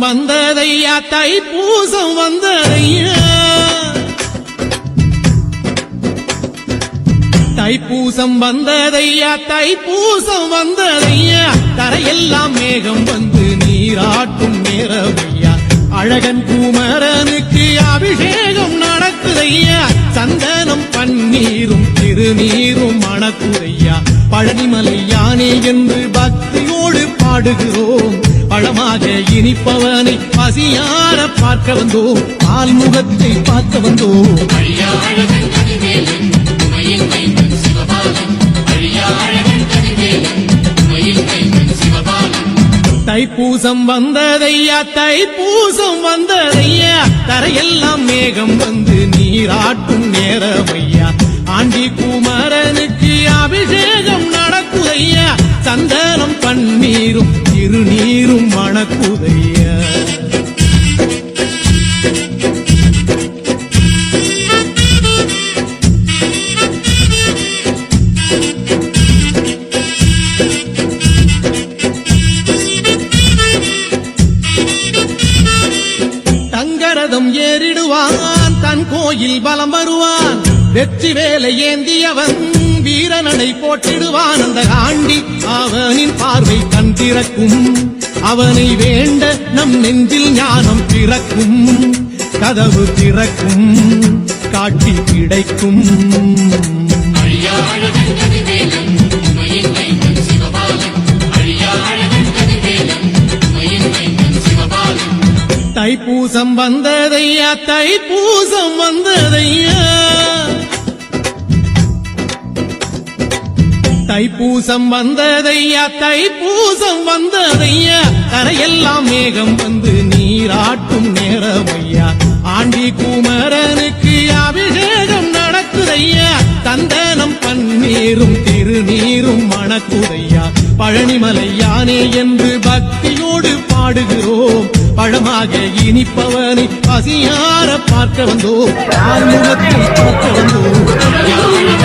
வந்ததையா? தைப்பூசம் வந்ததையா? தைப்பூசம் வந்ததையா? தைப்பூசம் வந்ததையா? தரையெல்லாம் மேகம் வந்து நீராட்டும் நேரமையா? அழகன் குமரனுக்கு அபிஷேகம் நடக்குதையா? சந்தனம் பன்னீரும் திருநீரும் மணக்குதையா? பழனிமலை யானே என்று பக்தியோடு பாடுகிறோம். பழமாக இனிப்பவனை பசியார பார்க்க வந்தோம் ஆல்முகத்தை பார்க்க வந்தோம் தைப்பூசம் வந்ததையா தைப்பூசம் வந்ததையா? தரையெல்லாம் மேகம் வந்து நீராட்டும் நேரமையா? ஆண்டி குமரனுக்கு அபிஷேகம் திருநீரும் மணக்குதையா. தங்கரதம் ஏறிடுவான் தன் கோயில் பலம் வருவான். வெற்றி வேலை ஏந்தியவன் வீரனடை போட்டிடுவான் அந்த ஆண்டி அவனின் பார்வை கண் திறக்கும். அவனை வேண்ட நம் நெஞ்சில் ஞானம் பிறக்கும். கதவு திறக்கும் காட்சி கிடைக்கும். தைப்பூசம் வந்ததையா தைப்பூசம் வந்ததையா? தைப்பூசம் வந்ததையா தைப்பூசம் வந்ததையா? தரையெல்லாம் மேகம் வந்து நீராட்டும் நேரமையா? ஆண்டி குமரனுக்கு அபிஷேகம் நடக்குதையா? தந்தனம் பன்னீரும் திருநீரும் மணக்குதையா? பழனிமலையானே என்று பக்தியோடு பாடுகிறோம். பழமாக இனிப்பவனை பசியார பார்க்க வந்தோம். பார்க்க வந்தோம்?